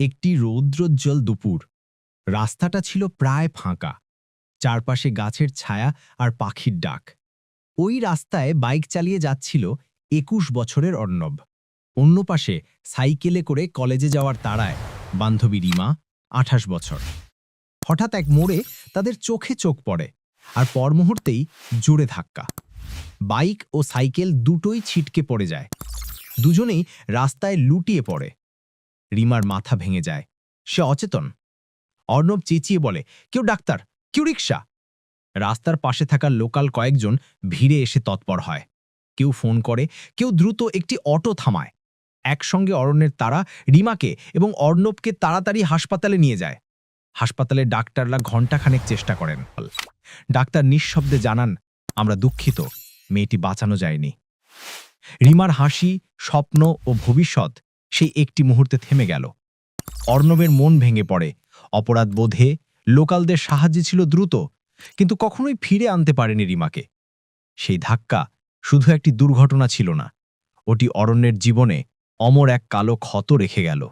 একটি রৌদ্রোজ্জ্বল দুপুর। রাস্তাটা ছিল প্রায় ফাঁকা। চারপাশে গাছের ছায়া আর পাখির ডাক। ওই রাস্তায় বাইক চালিয়ে যাচ্ছিল একুশ বছরের অর্ণব। অন্য পাশে সাইকেলে করে কলেজে যাওয়ার তাড়ায় বান্ধবী রিমা, আঠাশ বছর। হঠাৎ এক মোড়ে তাদের চোখে চোখ পড়ে আর পর মুহূর্তেই জোরে ধাক্কা। বাইক ও সাইকেল দুটোই ছিটকে পড়ে যায়। দুজনেই রাস্তায় লুটিয়ে পড়ে। রিমার মাথা ভেঙে যায়। সে অচেতন। অর্ণব চেঁচিয়ে বলে, কেউ ডাক্তার? কেউ রিক্সা রাস্তার পাশে থাকা লোকাল কয়েকজন ভিড়ে এসে তৎপর হয়। কেউ ফোন করে, কেউ দ্রুত একটি অটো থামায়। একসঙ্গে অরণ্যের তারা রিমাকে এবং অর্ণবকে তাড়াতাড়ি হাসপাতালে নিয়ে যায়। হাসপাতালে ডাক্তাররা ঘণ্টাখানেক চেষ্টা করেন। ডাক্তার নিঃশব্দে জানান, আমরা দুঃখিত, মেয়েটি বাঁচানো যায়নি। রিমার হাসি, স্বপ্ন ও ভবিষ্যৎ সেই একটি মুহূর্তে থেমে গেল। অর্ণবের মন ভেঙে পড়ে। অপরাধ বোধে লোকালদের সাহায্যে ছিল দ্রুত, কিন্তু কখনোই ফিরে আনতে পারেনি রিমাকে। সেই ধাক্কা শুধু একটি দুর্ঘটনা ছিল না, ওটি অরণ্যের জীবনে অমর এক কালো ক্ষত রেখে গেল।